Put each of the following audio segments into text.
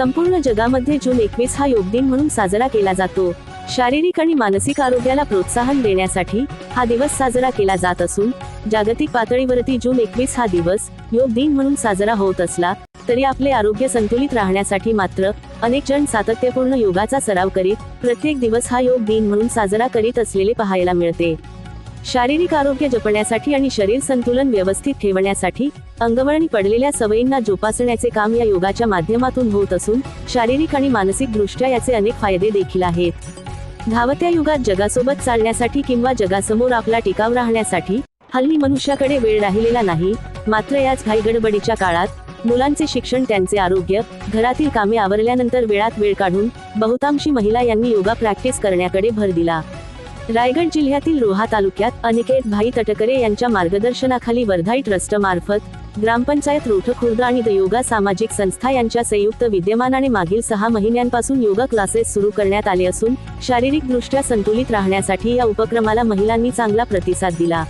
संपूर्ण जगामध्ये जून एकवीस हा योग दिन म्हणून साजरा केला जातो. शारीरिक आणि मानसिक आरोग्याला प्रोत्साहन देण्यासाठी हा दिवस साजरा केला जात असून जागतिक पातळीवरती जून एकवीस हा दिवस योग दिन म्हणून साजरा होत असला तरी आपले आरोग्य संतुलित राहण्यासाठी मात्र अनेक जण सातत्यपूर्ण योगाचा सराव करीत प्रत्येक दिवस हा योग दिन म्हणून साजरा करीत असलेले पाहायला मिळते. शारीरिक आरोग्य जपण्यासाठी आणि शरीर संतुलन व्यवस्थित ठेवण्यासाठी अंगवळणी पडलेल्या सवयींना जोपासण्याचे काम या योगाच्या माध्यमातून होत असून शारीरिक आणि मानसिक दृष्ट्या याचे अनेक फायदे देखील आहेत. धावत्या युगात जगासोबत चालण्यासाठी किंवा जगासमोर आपला टिकाव राहण्यासाठी हल्ली मनुष्याकडे वेळ राहिलेला नाही मात्र याच घाईगडबडीच्या काळात मुलांचे शिक्षण त्यांचे आरोग्य घरातील कामे आवरल्यानंतर वेळात वेळ काढून बहुतांशी महिला यांनी योगा प्रॅक्टिस करण्याकडे भर दिला. रायगड जिल्ह्यातील रोहा तालुक्यात अनिकेत भाई तटकरे यांच्या मार्गदर्शनाखाली वर्धाई ट्रस्ट मार्फत ग्रामपंचायत रोठखुर्द आणि द योगा सामाजिक संस्था यांच्या संयुक्त विद्यमानाने मागील सहा महिन्यांपासून योगा क्लासेस सुरू करण्यात आले असून शारीरिक दृष्ट्या संतुलित राहण्यासाठी या उपक्रमाला महिलांनी चांगला प्रतिसाद दिला.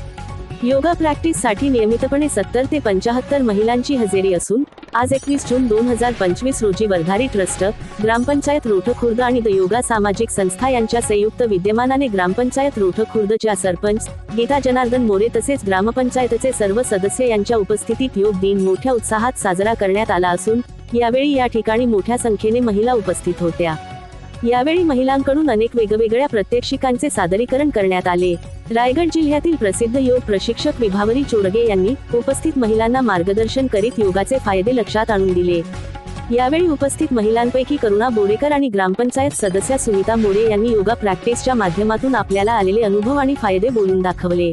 योगा प्रॅक्टिससाठी नियमितपणे सत्तर ते पंचाहत्तर महिलांची हजेरी असून आज एकवीस जून दोन हजार पंचवीस रोजी वर्धारी ट्रस्ट ग्रामपंचायत रोठखुर्द आणि द योगा सामाजिक संस्था यांच्या संयुक्त विद्यमानाने ग्रामपंचायत रोठखुर्दच्या सरपंच गीता जनार्दन मोरे तसेच ग्रामपंचायतचे सर्व सदस्य यांच्या उपस्थितीत योग दिन मोठ्या उत्साहात साजरा करण्यात आला असून यावेळी या ठिकाणी मोठ्या संख्येने महिला उपस्थित होत्या. यावेळी महिलांकडून अनेक वेगवेगळ्या प्रत्यक्षिकांचे सादरीकरण करण्यात आले. रायगड जिल्ह्यातील प्रसिद्ध योग प्रशिक्षक विभावरी चोरगे यांनी उपस्थित महिलांना मार्गदर्शन करीत योगाचे फायदे लक्षात आणून दिले. यावेळी उपस्थित महिलांपैकी करुणा बोडेकर आणि ग्रामपंचायत सदस्या सुनीता मोरे यांनी योगा प्रॅक्टिसच्या माध्यमातून आपल्याला आलेले अनुभव आणि फायदे बोलून दाखवले.